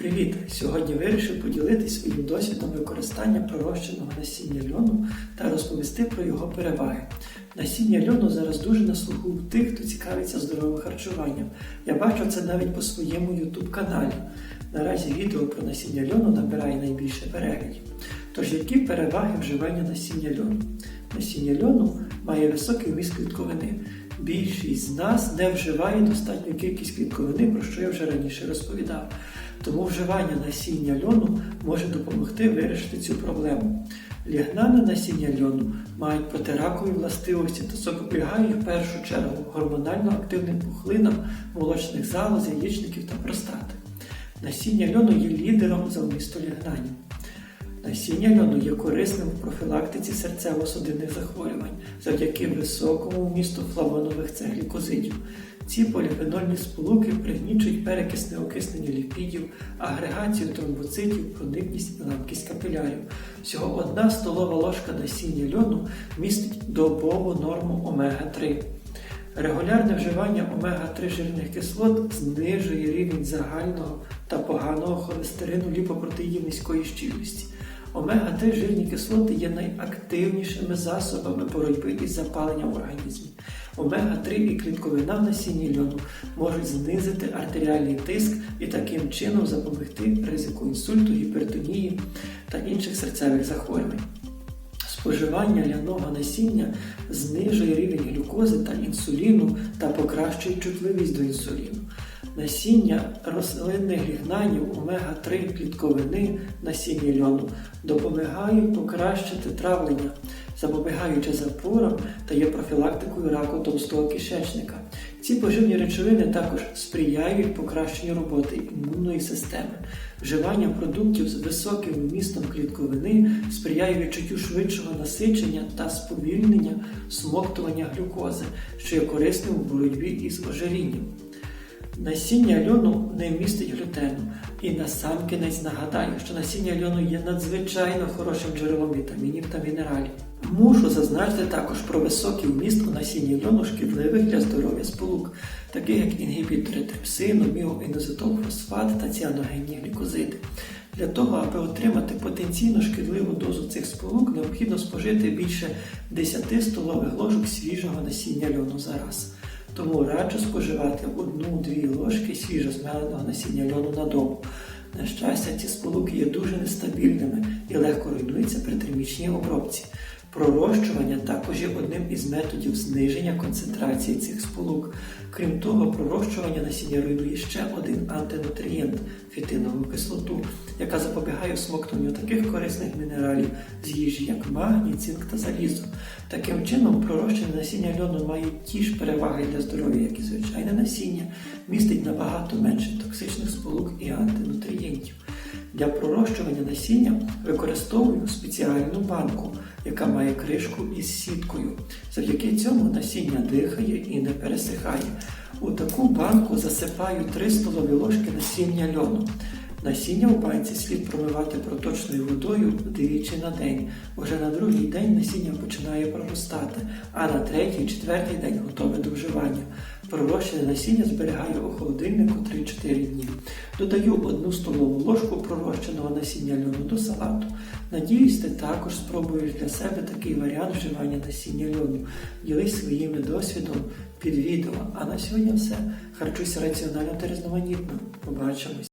Привіт! Сьогодні вирішив поділитися своїм досвідом використання пророщеного насіння льону та розповісти про його переваги. Насіння льону зараз дуже на слуху у тих, хто цікавиться здоровим харчуванням. Я бачу це навіть по своєму YouTube каналі. Наразі відео про насіння льону набирає найбільше переглядів. Тож, які переваги вживання насіння льону? Насіння льону має високий вміст клітковини. Більшість з нас не вживає достатню кількість клітковини, про що я вже раніше розповідав. Тому вживання насіння льону може допомогти вирішити цю проблему. Лігнане насіння льону мають протиракові властивості та запобігають в першу чергу гормонально активним пухлинам молочних залоз, яєчників та простати. Насіння льону є лідером за вмісту лігнанів. Насіння льону є корисним в профілактиці серцево-судинних захворювань завдяки високому вмісту флавонових цеглікозидів. Ці поліфенольні сполуки пригнічують перекисне окиснення ліпідів, агрегацію тромбоцитів, проникність і ламкість капілярів. Всього одна столова ложка насіння льону містить добову норму омега-3. Регулярне вживання омега-3 жирних кислот знижує рівень загального та поганого холестерину ліпопротеїдів низької щільності. Омега-3 жирні кислоти є найактивнішими засобами боротьби із запаленням в організмі. Омега-3 і клітковина в насінні льону можуть знизити артеріальний тиск і таким чином запобігти ризику інсульту, гіпертонії та інших серцевих захворювань. Споживання ляного насіння знижує рівень глюкози та інсуліну та покращує чутливість до інсуліну. Насіння рослинних лігнанів омега-3 клітковини насіння льону допомагають покращити травлення, запобігаючи запорам та є профілактикою раку товстого кишечника. Ці поживні речовини також сприяють покращенню роботи імунної системи. Вживання продуктів з високим вмістом клітковини сприяє відчуттю швидшого насичення та сповільнення смоктування глюкози, що є корисним у боротьбі із ожирінням. Насіння льону не містить глютену. І насамкінець нагадаю, що насіння льону є надзвичайно хорошим джерелом вітамінів та мінералів. Мушу зазначити також про високий вміст у насінні льону шкідливих для здоров'я сполук, таких як інгібітори трипсину, міоінозитолфосфат та ціаногенні глікозиди. Для того, аби отримати потенційно шкідливу дозу цих сполук, необхідно спожити більше 10 столових ложок свіжого насіння льону за раз. Тому раджу споживати одну-дві ложки свіжо змеленого насіння льону на добу. На щастя, ці сполуки є дуже нестабільними і легко руйнуються при термічній обробці. Пророщування також є одним із методів зниження концентрації цих сполук. Крім того, пророщування насіння руйнує ще один антинутрієнт кислоту, яка запобігає всмоктуванню таких корисних мінералів з їжі, як магній, цинк та залізо. Таким чином, пророщене насіння льону має ті ж переваги для здоров'я, як і звичайне насіння, містить набагато менше токсичних сполук і антинутрієнтів. Для пророщування насіння використовую спеціальну банку, яка має кришку із сіткою. Завдяки цьому насіння дихає і не пересихає. У таку банку засипаю 3 столові ложки насіння льону. Насіння у банці слід промивати проточною водою двічі на день. Уже на другий день насіння починає проростати, а на третій, четвертий день готове до вживання. Пророщене насіння зберігаю у холодильнику 3-4 дні. Додаю одну столову ложку пророщеного насіння льону до салату. Надіюсь, ти також спробуєш для себе такий варіант вживання насіння льону. Ділись своїм досвідом під відео. А на сьогодні все. Харчуйся раціонально та різноманітно. Побачимось!